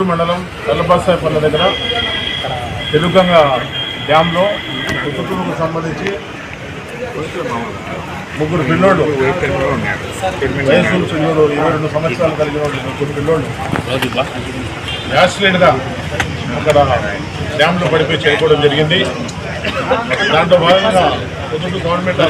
మండలం తెల్లబాసాయపల్లి దగ్గర తెలుగంగ డ్యాంలో కుటుంబంకు సంబంధించి ముగ్గురు పిల్లోళ్ళు. వయసు చిన్నోడు ఇరవై రెండు సంవత్సరాలు కలిగిన వాళ్ళు ముగ్గురు పిల్లోళ్ళు. యాక్సిడెంట్గా అక్కడ డ్యాంలో పడిపోయి చేయడం జరిగింది. దాంట్లో భాగంగా పొద్దున్న గవర్నమెంట్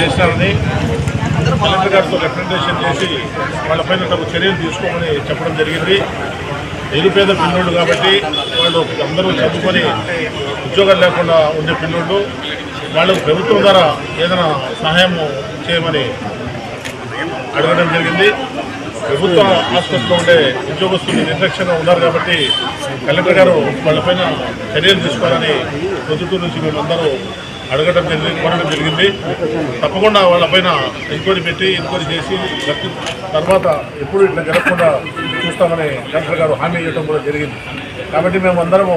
చేశారని కలెక్టర్ గారితో రిప్రజెంటేషన్ చేసి వాళ్ళపైన చర్యలు తీసుకోమని చెప్పడం జరిగింది. నిరుపేద పిల్లోళ్ళు కాబట్టి వాళ్ళు అందరూ చదువుకొని ఉద్యోగాలు లేకుండా ఉండే పిల్లోళ్ళు వాళ్ళకు ప్రభుత్వం ద్వారా ఏదైనా సహాయం చేయమని అడగడం జరిగింది. ప్రభుత్వ ఆసుపత్రిలో ఉండే ఉద్యోగస్తులు నిర్లక్ష్యంగా ఉన్నారు కాబట్టి కలెక్టర్ గారు వాళ్ళపైన చర్యలు తీసుకోవాలని ప్రభుత్వం నుంచి మేమందరూ అడగడం జరిగింది కోరడం జరిగింది. తప్పకుండా వాళ్ళపైన ఎంక్వైరీ పెట్టి ఎంక్వైరీ చేసి తర్వాత ఎప్పుడు ఇట్లా జరగకుండా చేస్తామని కలెక్టర్ గారు హామీ ఇవ్వడం కూడా జరిగింది. కాబట్టి మేము అందరము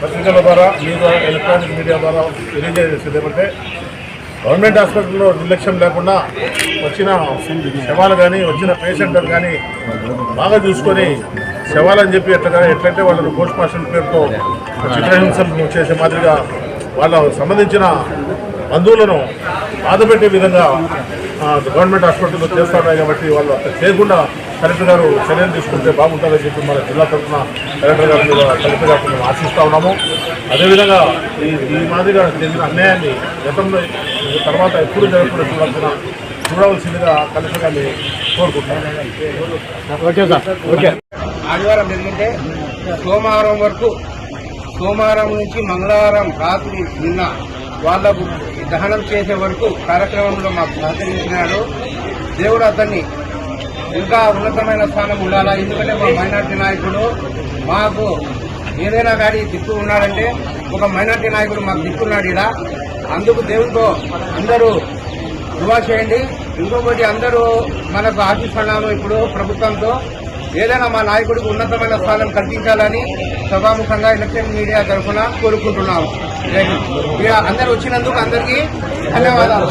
పత్రికల ద్వారా మీ ద్వారా ఎలక్ట్రానిక్ మీడియా ద్వారా తెలియజేసేది ఏమంటే గవర్నమెంట్ హాస్పిటల్లో నిర్లక్ష్యం లేకుండా వచ్చిన శవాలు కానీ వచ్చిన పేషెంట్లు కానీ బాగా చూసుకొని శవాలని చెప్పి ఎట్లా ఎట్లంటే వాళ్ళను పోస్ట్ మార్టం పేరుతో చిత్రహింసలు చేసే మాదిరిగా వాళ్ళ సంబంధించిన బంధువులను బాధపెట్టే విధంగా ఆ, గవర్నమెంట్ హాస్పిటల్లో చేస్తున్నాయి కాబట్టి వాళ్ళు అట్లా చేయకుండా కలెక్టర్ గారు చర్యలు తీసుకుంటే బాగుంటుందని చెప్పి మన జిల్లా తరఫున కలెక్టర్ గారు మీద కలెక్టర్ గారిని మేము ఆశిస్తూ ఉన్నాము. అదేవిధంగా ఈ ఈ మాదిరిగా జరిగిన అన్యాయాన్ని గతంలో తర్వాత ఎప్పుడు జరగకుండా చూడాల్సిన చూడవలసిందిగా కలెక్టర్ గారిని కోరుకుంటున్నాను. ఆదివారం జరిగింటే సోమవారం వరకు సోమవారం నుంచి మంగళవారం రాత్రి నిన్న వాళ్ళకు దహనం చేసే వరకు కార్యక్రమంలో మాకు సహకరించినాడు దేవుడు అతన్ని ఇంకా ఉన్నతమైన స్థానం ఉండాలా? ఎందుకంటే మా మైనార్టీ నాయకుడు మాకు ఏదైనా కానీ దిక్కు ఉన్నాడంటే ఒక మైనార్టీ నాయకుడు మాకు దిక్కున్నాడు ఇలా. అందుకు దేవుడితో అందరూ దువా చేయండి. ఇంకొకటి అందరూ మనకు ఆశిస్తున్నాము ఇప్పుడు ప్రభుత్వంతో. ఏదైనా మా నాయకుడికి ఉన్నతమైన స్థానం కల్పించాలని సభాముఖంగా ఎలక్షన్ మీడియా తరఫున కోరుకుంటున్నాము. జై అందరు వచ్చినందుకు అందరికీ ధన్యవాదాలు.